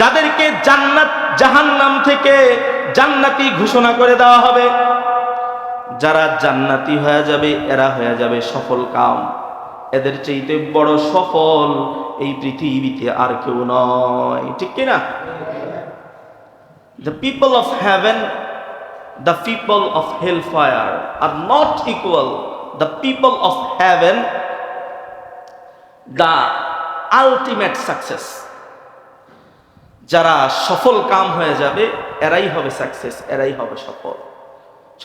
যাদেরকে জান্নাত জাহান নাম থেকে জান্নাতি ঘোষণা করে দেওয়া হবে, যারা জান্নাতি হয়ে যাবে, এরা হয়ে যাবে সফল কাম। এদের চেয়েতে বড় সফল এই পৃথিবীতে আর কেউ নয়। ঠিক কিনা? The people of heaven the people of hell fire are not equal the people of heaven the ultimate success যারা সফল কাম হয়ে যাবে, এরাই হবে সাকসেস এরাই হবে সফল।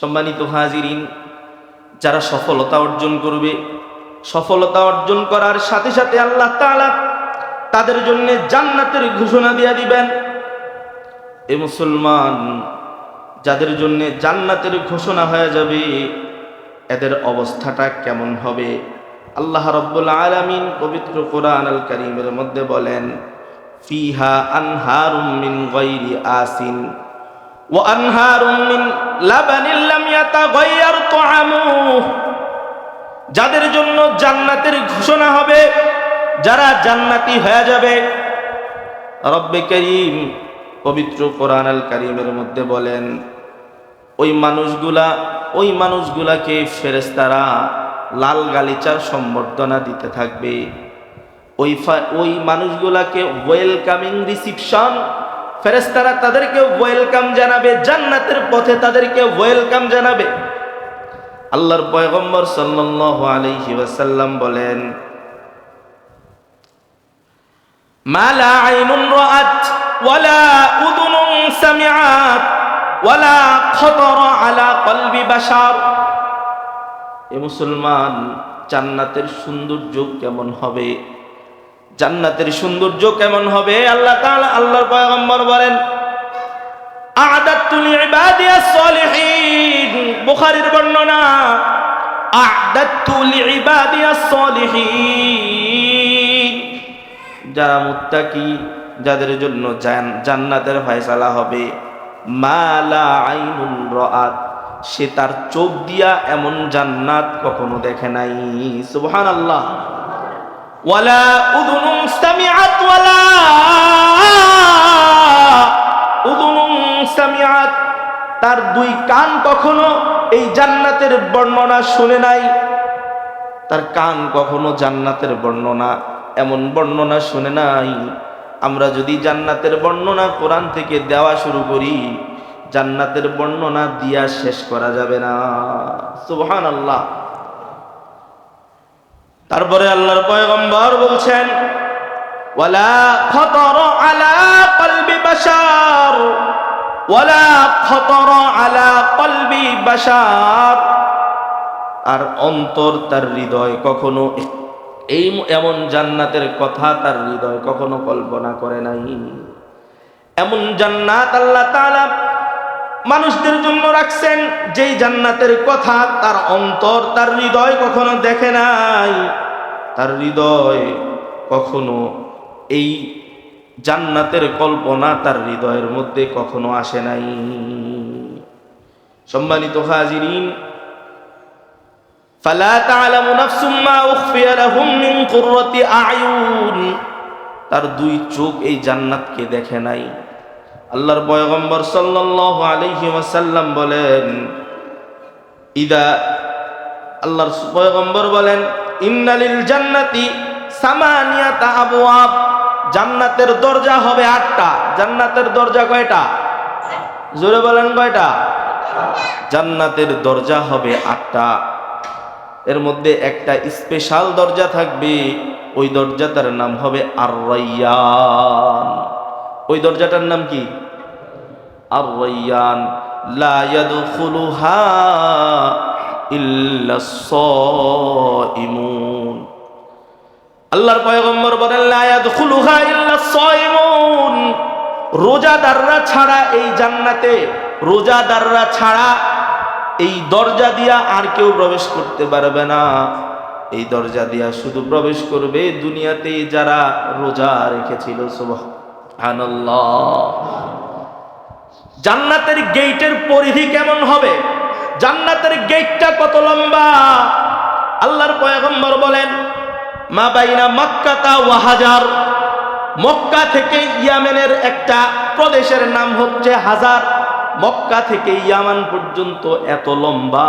সম্মানিত হাজিরিন, যারা সফলতা অর্জন করবে, সফলতা অর্জন করার সাথে সাথে আল্লাহ তাআলা তাদের জন্য জান্নাতের ঘোষণা দিয়ে দিবেন। এ মুসলমান, যাদের জন্য জান্নাতের ঘোষণা হয়ে যাবে, এদের অবস্থাটা কেমন হবে? আল্লাহ রব্বুল আলামিন পবিত্র কোরআন আল কারীমের মধ্যে বলেন ফিহা আনহারুম মিন গায়রি আসিন। ওয়া আনহারুম মিন তুআমুহু যাদের জন্য জান্নাতের ঘোষণা হবে, যারা জান্নাতি হয়ে যাবে। রব্বে করিম পবিত্র কোরআন আল কারিমের মধ্যে বলেন, ওই মানুষগুলা, ওই মানুষগুলাকে ফেরেস্তারা লাল গালিচার সম্বর্ধনা দিতে থাকবে। ওই ওই মানুষগুলাকে ওয়েলকামিং রিসিপশন ফেরেস্তারা তাদেরকে ওয়েলকাম জানাবে, জান্নাতের পথে তাদেরকে ওয়েলকাম জানাবে। আল্লাহর পয়গম্বর সাল্লাল্লাহু বলেন, মা আইনুন রাআত ওয়ালা উযুনুন সামিআত ওয়ালা আলা কলবি বাশার। এ মুসলমান, জান্নাতের সৌন্দর্য কেমন হবে? জান্নাতের সৌন্দর্য কেমন হবে? আল্লাহ তাআলা আল্লাহর পয়গম্বর বলেন আ'দাতু লিইবাদিয়াস সলিহিন বুখারীর বর্ণনা আ'দাতু লিইবাদিয়াস সলিহিন যারা মুত্তাকি, যাদের জন্য জান্নাতের ফয়সালা হবে মালা আইনুন রাআত। সে তার চোখ দিয়া এমন জান্নাত কখনো দেখে নাই। সুবহানাল্লাহ। ওয়ালা উযুনুন সামিআত ওয়ালা সামিআত। তার দুই কান কখনো এই জান্নাতের বর্ণনা শুনে নাই। তার কান কখনো জান্নাতের বর্ণনা, এমন বর্ণনা শুনে নাই। আমরা যদি জান্নাতের বর্ণনা কোরআন থেকে দেওয়া শুরু করি, জান্নাতের বর্ণনা দিয়া শেষ করা যাবে না। সুবহান আল্লাহ তারপরে আল্লাহর পয়গম্বর বলছেন খতর আলা খতর আলা আর অন্তর তার হৃদয় কখনো এই এমন জান্নাতের কথা তার হৃদয় কখনো কল্পনা করে নাই। এমন জান্নাত আল্লাহ মানুষদের জন্য রাখছেন, যেই জান্নাতের কথা তার অন্তর, তার হৃদয় কখনো দেখে নাই। তার হৃদয় কখনো এই জান্নাতের কল্পনা তার হৃদয়ের মধ্যে কখনো আসে নাই। সম্মানিত হাজিরিন, ফালা আয়ুন তার দুই চোখ এই জান্নাতকে দেখে নাই। আল্লাহর পয়গম্বর সাল্লাল্লাহু আলাইহি ওয়াসাল্লাম বলেন, ইদা আল্লাহর পয়গম্বর বলেন, ইন্নালিল জান্নাতি সামানিয়াতা আবওয়াব। জান্নাতের দরজা হবে আটটা। জান্নাতের দরজা কয়টা? জোরে বলেন কয়টা? জান্নাতের দরজা হবে আটটা। এর মধ্যে একটা স্পেশাল দরজা থাকবে, ওই দরজাটার নাম হবে আর রাইয়ান ওই দরজাটার নাম কি? আর সাইমুন। আল্লাহর পয়গম্বর বলেন রোজাদাররা ছাড়া এই জান্নাতে, রোজাদাররা ছাড়া এই দরজা দিয়া আর কেউ প্রবেশ করতে পারবে না। এই দরজা দিয়া শুধু প্রবেশ করবে দুনিয়াতে যারা রোজা রেখেছিল সুবহানাল্লাহ জান্নাতের গেটের পরিধি কেমন হবে? জান্নাতের গেটটা কত লম্বা? আল্লাহর পয়গম্বর বলেন, মা বাইনা মক্কাতা ওয়াহাজার মক্কা থেকে ইয়ামেনের একটা প্রদেশের নাম হচ্ছে হাজার। মক্কা থেকে ইয়ামান পর্যন্ত এত লম্বা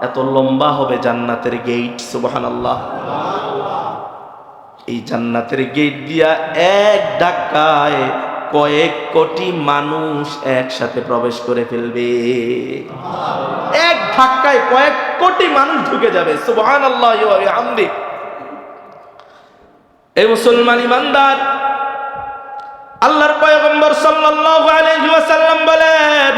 এত লম্বা হবে জান্নাতের গেট সুবহানাল্লাহ। এই জান্নাতের গেট দিয়া এক ধাক্কায় কয়েক কোটি মানুষ একসাথে প্রবেশ করে ফেলবে। এক ধাক্কায় কয়েক কোটি মানুষ ঢুকে যাবে। সুবহানাল্লাহ ওয়া বিহামদি এই মুসলমান ইমানদার, আল্লাহর পয়গম্বর সাল্লাল্লাহু আলাইহি ওয়াসাল্লাম বলেন,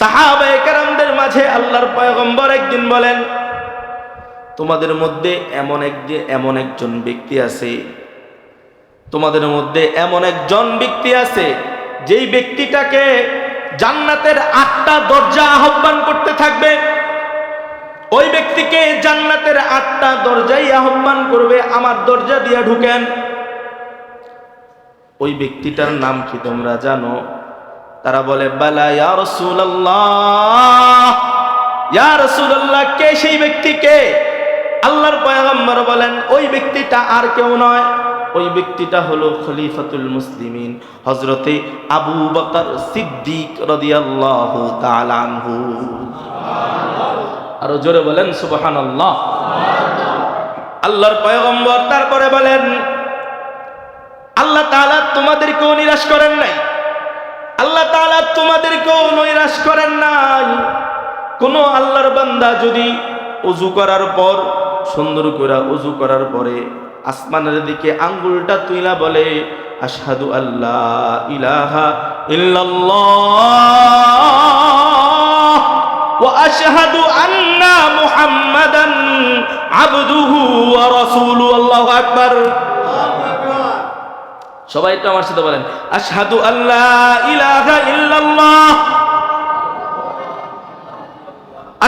সাহাবায়ে কেরামদের মাঝে আল্লাহর পয়গম্বর একদিন বলেন তোমাদের মধ্যে এমন এক যে, এমন একজন ব্যক্তি আছে। তোমাদের মধ্যে এমন একজন ব্যক্তি আছে, যেই ব্যক্তিটাকে জান্নাতের আটটা দরজা আহ্বান করতে থাকবে। ওই ব্যক্তিকে জান্নাতের আটটা দরজাই আহ্বান করবে, আমার দরজা দিয়া ঢুকেন। ওই ব্যক্তিটার নাম কি তোমরা জানো? তারা বলে, বালা ইয়া ইয়া কে সেই ব্যক্তি কে আল্লাহর পয়গম্বর বলেন, ওই ব্যক্তিটা আর কেউ নয়। ওই ব্যক্তিটা হলো খলিফাতুল মুসলিমিন হজরতে আবু বকর সিদ্দিক রাদিয়াল্লাহু তাআলা আনহু। আরও জোরে বলেন, সুবহানাল্লাহ। আল্লাহর পয়গম্বর তারপরে বলেন, আল্লাহ তাআলা তোমাদেরকেও নিরাশ করেন নাই। আল্লাহ তাআলা তোমাদেরকেও নিরাশ করেন নাই। কোন আল্লাহর বান্দা যদি উজু করার পর সুন্দর করে উজু করার পরে আসমানের দিকে আঙ্গুলটা তুইলা বলে, আশহাদু আল্লাহ ইলাহা ইল্লাল্লাহ ওয়া আশহাদু আন্না মুহাম্মাদান আবদুহু সবাই একটু আমার সাথে বলেন, আশহাদু আল্লাহ ইলাহা ইল্লাল্লাহ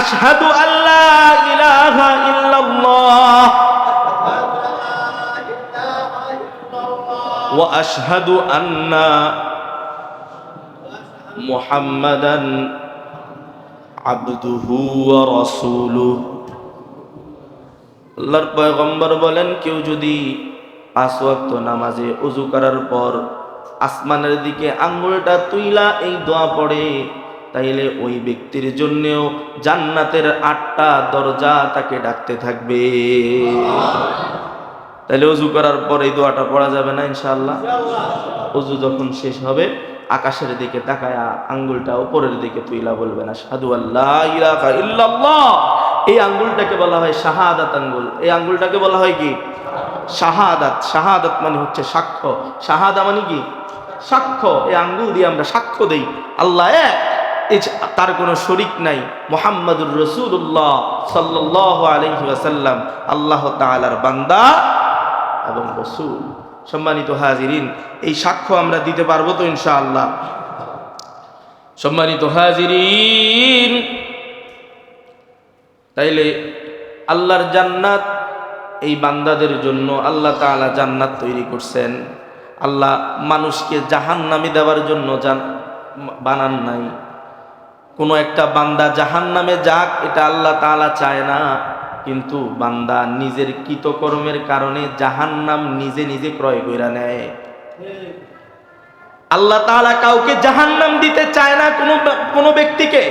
আশহাদু আল্লাহ ইলাহা ইল্লাল্লাহ। ওয়া আশহাদু আন্না মুহাম্মাদান আবদুহু আল্লাহর পয়গম্বর বলেন, কেউ যদি পাঁচ ওয়াক্ত নামাজে উজু করার পর আসমানের দিকে আঙ্গুলটা তুইলা এই দোয়া পড়ে তাইলে ওই ব্যক্তির জন্যেও জান্নাতের আটটা দরজা তাকে ডাকতে থাকবে। তাইলে উজু করার পর এই দোয়াটা পড়া যাবে না ইনশাআল্লাহ? উজু যখন শেষ হবে, আকাশের দিকে তাকায়া আঙ্গুলটা উপরের দিকে তুইলা না সাধু আল্লাহ এই আঙ্গুলটাকে বলা হয় শাহাদাত আঙ্গুল। এই আঙ্গুলটাকে বলা হয় কি? শাহাদাত। শাহাদাত মানে হচ্ছে সাক্ষ্য। শাহাদা মানে কি? সাক্ষ্য। এই আঙ্গুল দিয়ে আমরা সাক্ষ্য দেই। আল্লাহ এক। তার কোনো শরিক নাই। মোহাম্মদুর রসুল্লাহ সাল্লাহ আলহি আসাল্লাম আল্লাহ তালার বান্দা এবং রসুল। সম্মানিত হাজিরিন, এই সাক্ষ্য আমরা দিতে পারব তো ইনশাআল্লাহ। সম্মানিত হাজিরিন, তাইলে আল্লাহর জান্নাত, এই বান্দাদের জন্য আল্লাহ তাআলা জান্নাত তৈরি করছেন। আল্লাহ মানুষকে জাহান নামে দেওয়ার জন্য জান, বানান নাই। কোনো একটা বান্দা জাহান নামে যাক, এটা আল্লাহ তাআলা চায় না। কিন্তু বান্দা নিজের কৃতকর্মের কারণে জাহান নাম নিজে নিজে ক্রয় করে নেয়। আল্লাহ তাআলা কাউকে জাহান নাম দিতে চায় না কোনো কোনো ব্যক্তিকে।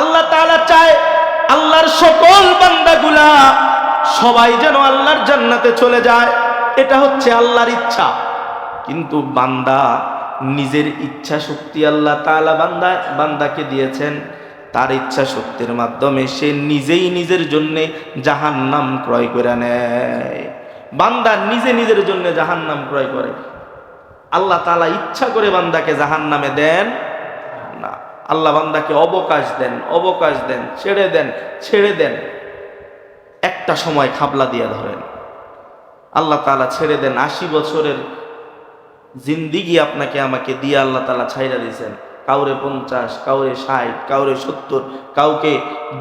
আল্লাহ তাআলা চায় আল্লাহর সকল বান্দাগুলা সবাই যেন আল্লাহর জান্নাতে চলে যায়, এটা হচ্ছে আল্লাহর ইচ্ছা। কিন্তু বান্দা নিজের ইচ্ছা শক্তি আল্লাহ তাআলা বান্দা, বান্দাকে দিয়েছেন। তার ইচ্ছা শক্তির মাধ্যমে সে নিজেই নিজের জন্যে জাহান নাম ক্রয় করে নেয়। বান্দা নিজে নিজের জন্য জাহান নাম ক্রয় করে। আল্লাহ তাআলা ইচ্ছা করে বান্দাকে জাহান নামে দেন না। আল্লাহ বান্দাকে অবকাশ দেন অবকাশ দেন, ছেড়ে দেন ছেড়ে দেন। একটা সময় খাবলা দিয়ে ধরেন। আল্লাহ তাআলা ছেড়ে দেন আশি বছরের জিন্দিগি আপনাকে আমাকে দিয়ে আল্লাহ তালা ছাইরা দিয়েছেন। কাউরে পঞ্চাশ, কাউরে ষাট, কাউরে সত্তর, কাউকে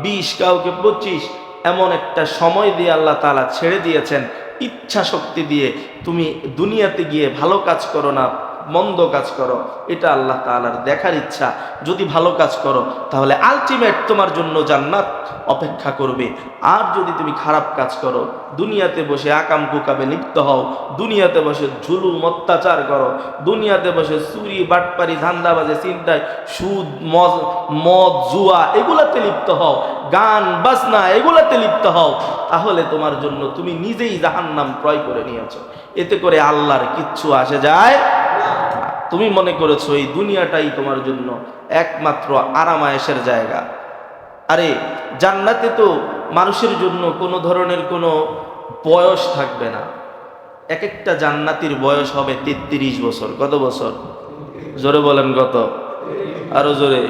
বিশ, কাউকে পঁচিশ, এমন একটা সময় দিয়ে আল্লাহ তালা ছেড়ে দিয়েছেন। ইচ্ছা শক্তি দিয়ে তুমি দুনিয়াতে গিয়ে ভালো কাজ করো না মন্দ কাজ করো, এটা আল্লাহ তালার দেখার ইচ্ছা। যদি ভালো কাজ করো, তাহলে আলটিমেট তোমার জন্য জান্নাত অপেক্ষা করবে। আর যদি তুমি খারাপ কাজ করো, দুনিয়াতে বসে আকাম কুকামে লিপ্ত হও, দুনিয়াতে বসে ঝুলুম অত্যাচার করো, দুনিয়াতে বসে চুরি, বাটপারি, ধান্দাবাজে চিন্তায় সুদ, মদ মদ, জুয়া, এগুলাতে লিপ্ত হও, গান, বাজনা, এগুলাতে লিপ্ত হও, তাহলে তোমার জন্য তুমি নিজেই জাহান্নাম ক্রয় করে নিয়েছো। এতে করে আল্লাহর কিচ্ছু আসে যায় তুমি মনে করেছ এই দুনিয়াটাই তোমার জন্য একমাত্র আরামায়েশের জায়গা। আরে, জান্নাতে তো মানুষের জন্য কোনো ধরনের কোনো বয়স থাকবে না। এক একটা জান্নাতির বয়স হবে তেত্রিশ বছর। কত বছর? জোরে বলেন কত? আরও জোরে।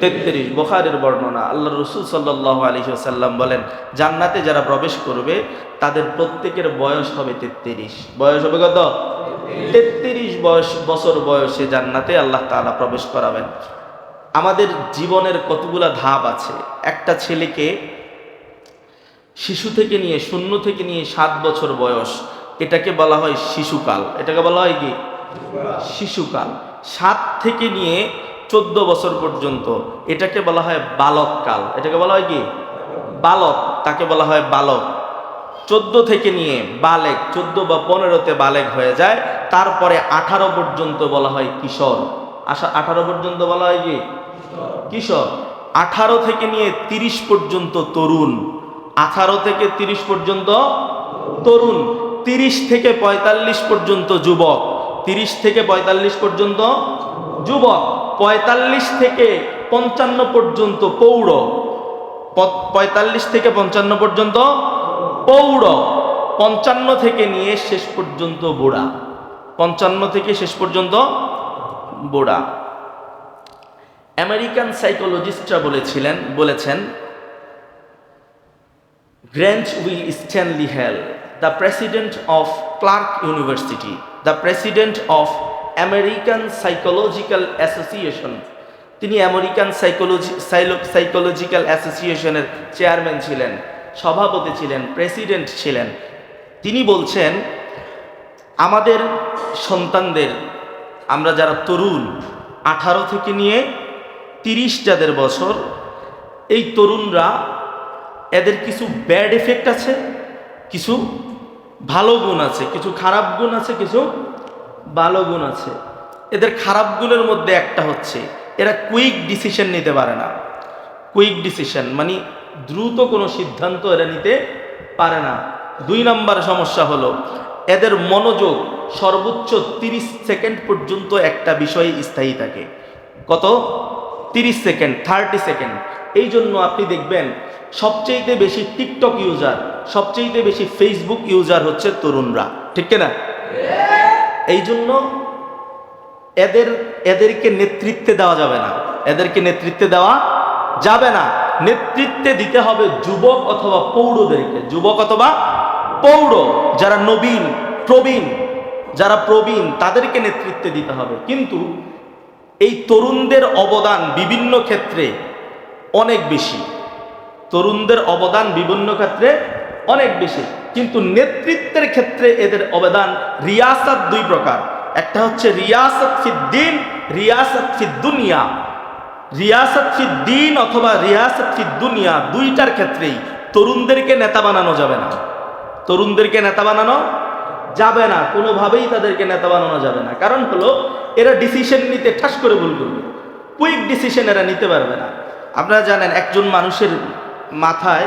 তেত্রিশ। বোখারের বর্ণনা। আল্লাহ রসুল সাল্লাহ আলী সাল্লাম বলেন, জান্নাতে যারা প্রবেশ করবে, তাদের প্রত্যেকের বয়স হবে তেত্রিশ। বয়স হবে কত? তেত্রিশ বয়স, বছর বয়সে জান্নাতে আল্লাহ তাআলা প্রবেশ করাবেন। আমাদের জীবনের কতগুলা ধাপ আছে? একটা ছেলেকে শিশু থেকে নিয়ে, শূন্য থেকে নিয়ে সাত বছর বয়স, এটাকে বলা হয় শিশুকাল। এটাকে বলা হয় কি? শিশুকাল। সাত থেকে নিয়ে চোদ্দ বছর পর্যন্ত এটাকে বলা হয় বালককাল। এটাকে বলা হয় কি? বালক। তাকে বলা হয় বালক। চোদ্দ থেকে নিয়ে বালেক, চোদ্দ বা পনেরোতে বালেক হয়ে যায়। তারপরে আঠারো পর্যন্ত বলা হয় কিশোর। আসা আঠারো পর্যন্ত বলা হয় কি? কিশোর। আঠারো থেকে নিয়ে তিরিশ পর্যন্ত তরুণ। আঠারো থেকে তিরিশ পর্যন্ত তরুণ। তিরিশ থেকে পঁয়তাল্লিশ পর্যন্ত যুবক। তিরিশ থেকে পঁয়তাল্লিশ পর্যন্ত যুবক। পঁয়তাল্লিশ থেকে পঞ্চান্ন পর্যন্ত পৌর। পঁয়তাল্লিশ থেকে পঞ্চান্ন পর্যন্ত পৌঢ় পঞ্চান্ন থেকে নিয়ে শেষ পর্যন্ত বুড়া। পঞ্চান্ন থেকে শেষ পর্যন্ত বুড়া। আমেরিকান সাইকোলজিস্টরা বলেছিলেন, বলেছেন Granville Stanley Hall, the president of Clark university, the president of American psychological association. তিনি আমেরিকান সাইকোলজি সাইকোলজিক্যাল অ্যাসোসিয়েশনের চেয়ারম্যান ছিলেন। সভাপতি ছিলেন, প্রেসিডেন্ট ছিলেন। তিনি বলছেন, আমাদের সন্তানদের, আমরা যারা তরুণ, আঠারো থেকে নিয়ে তিরিশ যাদের বছর, এই তরুণরা, এদের কিছু ব্যাড এফেক্ট আছে, কিছু ভালো গুণ আছে, কিছু খারাপ গুণ আছে, কিছু ভালো গুণ আছে। এদের খারাপ গুণের মধ্যে একটা হচ্ছে, এরা কুইক ডিসিশন নিতে পারে না। কুইক ডিসিশন মানে দ্রুত কোনো সিদ্ধান্ত এরা নিতে পারে না। দুই নম্বর সমস্যা হলো, এদের মনোযোগ সর্বোচ্চ তিরিশ সেকেন্ড পর্যন্ত একটা বিষয়ে স্থায়ী থাকে। কত? তিরিশ সেকেন্ড, থার্টি সেকেন্ড। এই জন্য আপনি দেখবেন, সবচেয়েতে বেশি টিকটক ইউজার, সবচেয়েতে বেশি ফেসবুক ইউজার হচ্ছে তরুণরা। ঠিক না এই জন্য এদের, এদেরকে নেতৃত্বে দেওয়া যাবে না। এদেরকে নেতৃত্বে দেওয়া যাবে না। নেতৃত্বে দিতে হবে যুবক অথবা পৌরদেরকে। যুবক অথবা পৌর, যারা নবীন, প্রবীণ, যারা প্রবীণ, তাদেরকে নেতৃত্বে দিতে হবে। কিন্তু এই তরুণদের অবদান বিভিন্ন ক্ষেত্রে অনেক বেশি। তরুণদের অবদান বিভিন্ন ক্ষেত্রে অনেক বেশি। কিন্তু নেতৃত্বের ক্ষেত্রে এদের অবদান রিয়াসাত দুই প্রকার। একটা হচ্ছে রিয়াসত ফিদ্দিন রিয়াসত ফিদ্দুনিয়া রিয়াসত দিন অথবা রিয়াসত দুনিয়া দুইটার ক্ষেত্রেই তরুণদেরকে নেতা বানানো যাবে না। তরুণদেরকে নেতা বানানো যাবে না, কোনোভাবেই তাদেরকে নেতা বানানো যাবে না। কারণ হলো, এরা ডিসিশন নিতে ঠাস করে ভুল করবে। কুইক ডিসিশন এরা নিতে পারবে না। আপনারা জানেন, একজন মানুষের মাথায়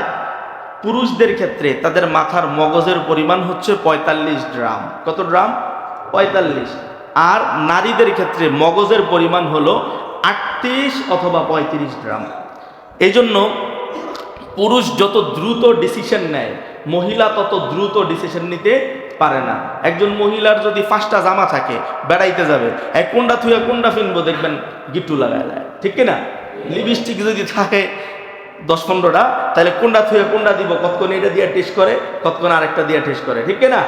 পুরুষদের ক্ষেত্রে তাদের মাথার মগজের পরিমাণ হচ্ছে পঁয়তাল্লিশ গ্রাম। কত গ্রাম? পঁয়তাল্লিশ। আর নারীদের ক্ষেত্রে মগজের পরিমাণ হলো আটত্রিশ অথবা পঁয়ত্রিশ গ্রাম। এই জন্য পুরুষ যত দ্রুত ডিসিশন নেয়, মহিলা তত দ্রুত ডিসিশন নিতে পারে না। একজন মহিলার যদি পাঁচটা জামা থাকে, বেড়াইতে যাবে, এক কোনটা থুয়ে কোনটা ফিনবো, দেখবেন গিট্টু লাগায় দেয় ঠিক না লিপস্টিক যদি থাকে দশ পনেরোটা, তাহলে কোনটা থুয়ে কোনটা দিব, কতক্ষণ এটা দিয়ে টেস্ট করে, কতক্ষণ আরেকটা দিয়ে টেস্ট করে। ঠিক না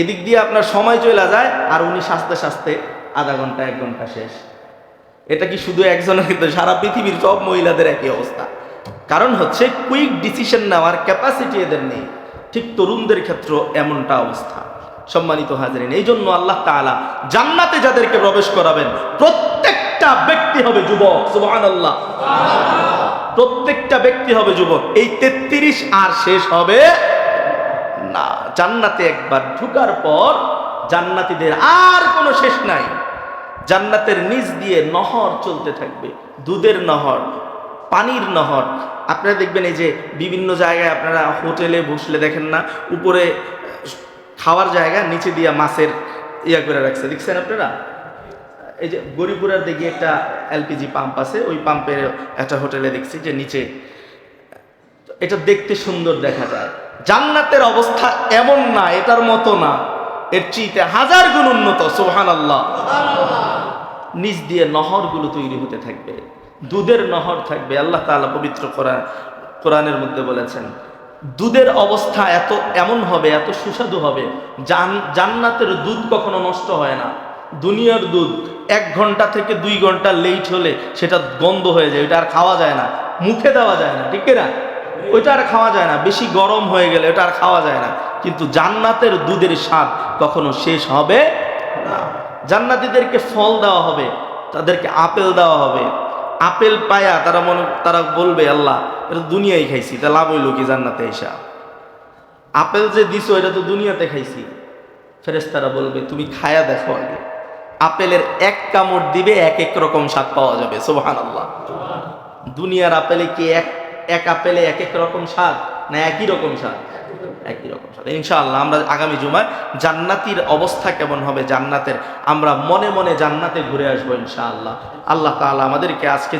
এদিক দিয়ে আপনার সময় চলে যায়, আর উনি সাজতে সাজতে আধা ঘণ্টা, এক ঘণ্টা শেষ। এটা কি শুধু একজনের ক্ষেত্রে? সারা পৃথিবীর সব মহিলাদের একই অবস্থা। কারণ হচ্ছে কুইক ডিসিশন নেওয়ার ক্যাপাসিটি এদের নেই। ঠিক তরুণদের ক্ষেত্রে এমনটা অবস্থা। সম্মানিত হাজারিন এই জন্য আল্লাহ তাআলা জান্নাতে যাদেরকে প্রবেশ করাবেন, প্রত্যেকটা ব্যক্তি হবে যুবক সুবহান আল্লাহ প্রত্যেকটা ব্যক্তি হবে যুবক। এই তেত্রিশ আর শেষ হবে না। জান্নাতে একবার ঢুকার পর জান্নাতীদের আর কোনো শেষ নাই। জান্নাতের নিচ দিয়ে নহর চলতে থাকবে। দুধের নহর, পানির নহর। আপনারা দেখবেন এই যে বিভিন্ন জায়গায় আপনারা হোটেলে বসলে দেখেন না, উপরে খাওয়ার জায়গা, নিচে দিয়ে মাছের ইয়া করে রাখছে। দেখছেন আপনারা? এই যে গরিপুরার দিকে একটা এলপিজি পাম্প আছে, ওই পাম্পের একটা হোটেলে দেখছি যে নিচে, এটা দেখতে সুন্দর দেখা যায়। জান্নাতের অবস্থা এমন না, এটার মতো না। এর চিতে হাজার গুণ উন্নত সোহান আল্লাহ নিচ দিয়ে নহরগুলো তৈরি হতে থাকবে। দুধের নহর থাকবে, আল্লাহ তাআলা পবিত্র কোরআন, কোরআনের মধ্যে বলেছেন, দুধের অবস্থা এত এমন হবে, এত সুস্বাদু হবে, জান, জান্নাতের দুধ কখনো নষ্ট হয় না। দুনিয়ার দুধ এক ঘণ্টা থেকে দুই ঘণ্টা লেট হলে সেটা গন্ধ হয়ে যায় ওটা আর খাওয়া যায় না, মুখে দেওয়া যায় না, ঠিক না ওইটা আর খাওয়া যায় না, বেশি গরম হয়ে গেলে ওটা আর খাওয়া যায় না। কিন্তু জান্নাতের দুধের স্বাদ কখনো শেষ হবে না। জান্নাতীদেরকে ফল দেওয়া হবে, তাদেরকে আপেল দেওয়া হবে। আপেল পায়া তারা মনে, তারা বলবে, আল্লাহ, এটা দুনিয়ায় খাইছি, তা লাভ হইল কি জান্নাতে এসা? আপেল যে দিছো, এটা তো দুনিয়াতে খাইছি। ফেরেস্তারা বলবে, তুমি খায়া দেখো আগে। আপেলের এক কামড় দিবে, এক এক রকম স্বাদ পাওয়া যাবে সোহান আল্লাহ দুনিয়ার আপেলে কি এক এক আপেলে এক এক রকম স্বাদ, না একই রকম স্বাদ? একই রকম সাথে। ইনশাআল্লাহ আমরা আগামী জুমায় জান্নাতির অবস্থা কেমন হবে জান্নাতের, আমরা মনে মনে জান্নাতে ঘুরে আসব ইনশাআল্লাহ। আল্লাহ তালা আমাদেরকে আজকে